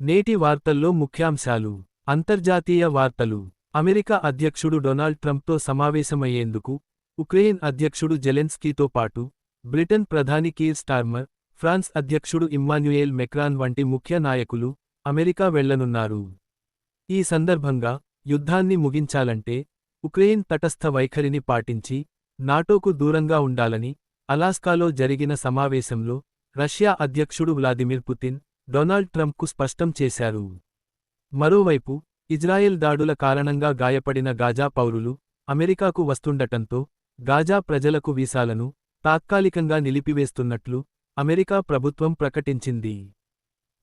నేటి వార్తల్లో ముఖ్యాంశాలు. అంతర్జాతీయ వార్తలు. అమెరికా అధ్యక్షుడు డొనాల్డ్ ట్రంప్తో సమావేశమయ్యేందుకు ఉక్రెయిన్ అధ్యక్షుడు జెలెన్స్కీతో పాటు బ్రిటన్ ప్రధాని కీర్ స్టార్మర్ ఫ్రాన్స్ అధ్యక్షుడు ఇమ్మాన్యుయేల్ మెక్రాన్ వంటి ముఖ్య నాయకులు అమెరికా వెళ్ళనున్నారు. ఈ సందర్భంగా యుద్ధాన్ని ముగించాలంటే ఉక్రెయిన్ తటస్థ వైఖరిని పాటించి నాటోకు దూరంగా ఉండాలని అలాస్కాలో జరిగిన సమావేశంలో రష్యా అధ్యక్షుడు వ్లాదిమిర్ పుతిన్ డొనాల్డ్ ట్రంప్కు స్పష్టం చేశారు. మరోవైపు ఇజ్రాయెల్ దాడుల కారణంగా గాయపడిన గాజా పౌరులు అమెరికాకు వస్తుండటంతో గాజా ప్రజలకు వీసాలను తాత్కాలికంగా నిలిపివేస్తున్నట్లు అమెరికా ప్రభుత్వం ప్రకటించింది.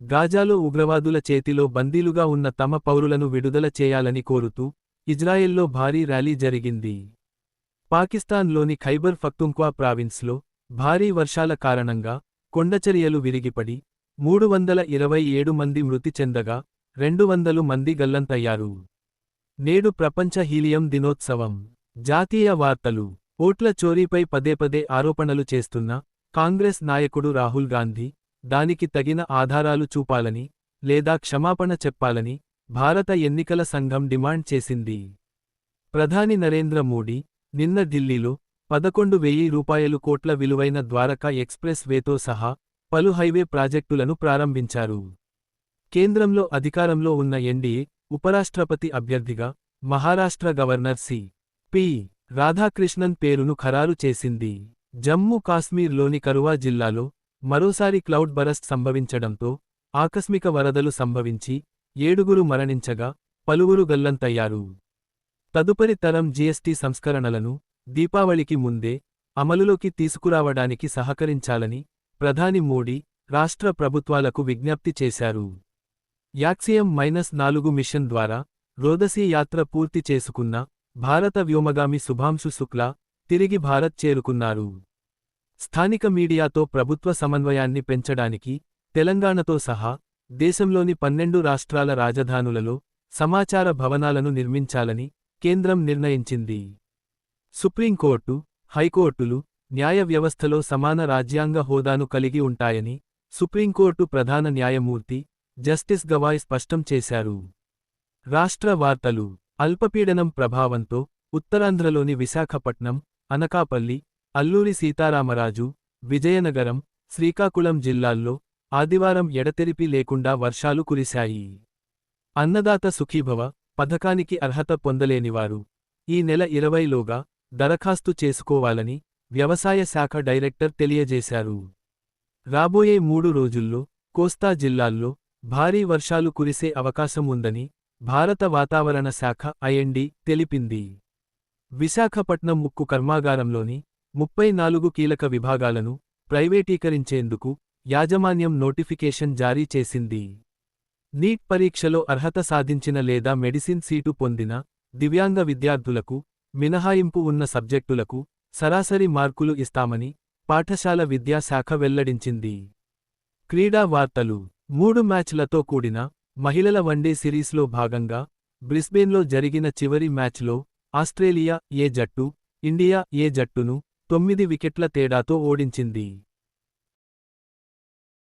గాజాలో ఉగ్రవాదుల చేతిలో బందీలుగా ఉన్న తమ పౌరులను విడుదల చేయాలని కోరుతూ ఇజ్రాయెల్లో భారీ ర్యాలీ జరిగింది. పాకిస్తాన్లోని ఖైబర్ ఫక్తుంక్వా ప్రావిన్స్లో భారీ వర్షాల కారణంగా కొండచరియలు విరిగిపడి మూడు వందల ఇరవై ఏడు మంది మృతి చెందగా రెండు వందలు మంది గల్లంతయ్యారు. నేడు ప్రపంచ హీలియం దినోత్సవం. జాతీయ వార్తలు. ఓట్ల చోరీపై పదే పదే ఆరోపణలు చేస్తున్న కాంగ్రెస్ నాయకుడు రాహుల్ గాంధీ దానికి తగిన ఆధారాలు చూపాలని లేదా క్షమాపణ చెప్పాలని భారత ఎన్నికల సంఘం డిమాండ్ చేసింది. ప్రధాని నరేంద్ర మోడీ నిన్న ఢిల్లీలో పదకొండు వెయ్యి రూపాయలు కోట్ల విలువైన ద్వారకా ఎక్స్ప్రెస్ వేతో సహా పలు హైవే ప్రాజెక్టులను ప్రారంభించారు. కేంద్రంలో అధికారంలో ఉన్న ఎన్డీఏ ఉపరాష్ట్రపతి అభ్యర్థిగా Maharashtra governor C. P. Radhakrishnan పేరును ఖరారు చేసింది. జమ్మూ కాశ్మీర్లోని కరువా జిల్లాలో మరోసారి క్లౌడ్ బరస్ట్ సంభవించడంతో ఆకస్మిక వరదలు సంభవించి ఏడుగురు మరణించగా పలువురు గల్లంతయ్యారు. తదుపరి తరం జీఎస్టీ సంస్కరణలను దీపావళికి ముందే అమలులోకి తీసుకురావడానికి సహకరించాలని ప్రధాని మోడీ రాష్ట్ర ప్రభుత్వాలకు విజ్ఞప్తి చేశారు. యాక్సియం మైనస్ నాలుగు మిషన్ ద్వారా రోదసీ యాత్ర పూర్తి చేసుకున్న భారత వ్యోమగామి శుభాంశు శుక్లా తిరిగి భారత్ చేరుకున్నారు. స్థానిక మీడియాతో ప్రభుత్వ సమన్వయాన్ని పెంచడానికి తెలంగాణతో సహా దేశంలోని పన్నెండు రాష్ట్రాల రాజధానులలో సమాచార భవనాలను నిర్మించాలని కేంద్రం నిర్ణయించింది. సుప్రీంకోర్టు హైకోర్టులు న్యాయ వ్యవస్థలో సమాన రాజ్యాంగ హోదాను కలిగి ఉంటాయని సుప్రీంకోర్టు ప్రధాన న్యాయమూర్తి జస్టిస్ గవాయ్ స్పష్టం చేశారు. రాష్ట్ర వార్తలు. అల్పపీడనం ప్రభావంతో ఉత్తరాంధ్రలోని విశాఖపట్నం అనకాపల్లి అల్లూరి సీతారామరాజు విజయనగరం శ్రీకాకుళం జిల్లాల్లో ఆదివారం ఎడతెరిపి లేకుండా వర్షాలు కురిశాయి. అన్నదాత సుఖీభవ పథకానికి అర్హత పొందలేనివారు. ఈ నెల ఇరవైలోగా దరఖాస్తు చేసుకోవాలని వ్యవసాయ శాఖ డైరెక్టర్ తెలియజేశారు. రాబోయే మూడు రోజుల్లో కోస్తా జిల్లాల్లో భారీ వర్షాలు కురిసే అవకాశం ఉందని భారత వాతావరణ శాఖ ఐఎండి తెలిపింది. విశాఖపట్నం ముక్కు కర్మాగారంలోని ముప్పై నాలుగు కీలక విభాగాలను ప్రైవేటీకరించేందుకు యాజమాన్యం నోటిఫికేషన్ జారీ చేసింది. నీట్ పరీక్షలో అర్హత సాధించిన లేదా మెడిసిన్ సీటు పొందిన దివ్యాంగ విద్యార్థులకు మినహాయింపు ఉన్న సబ్జెక్టులకు సరాసరి మార్కులు ఇస్తామని పాఠశాల విద్యాశాఖ వెల్లడించింది. క్రీడా వార్తలు. మూడు మ్యాచ్లతో కూడిన మహిళల వన్డే సిరీస్లో భాగంగా బ్రిస్బేన్లో జరిగిన చివరి మ్యాచ్లో ఆస్ట్రేలియా ఏ జట్టు ఇండియా ఏ జట్టును తొమ్మిది వికెట్ల తేడాతో ఓడించింది.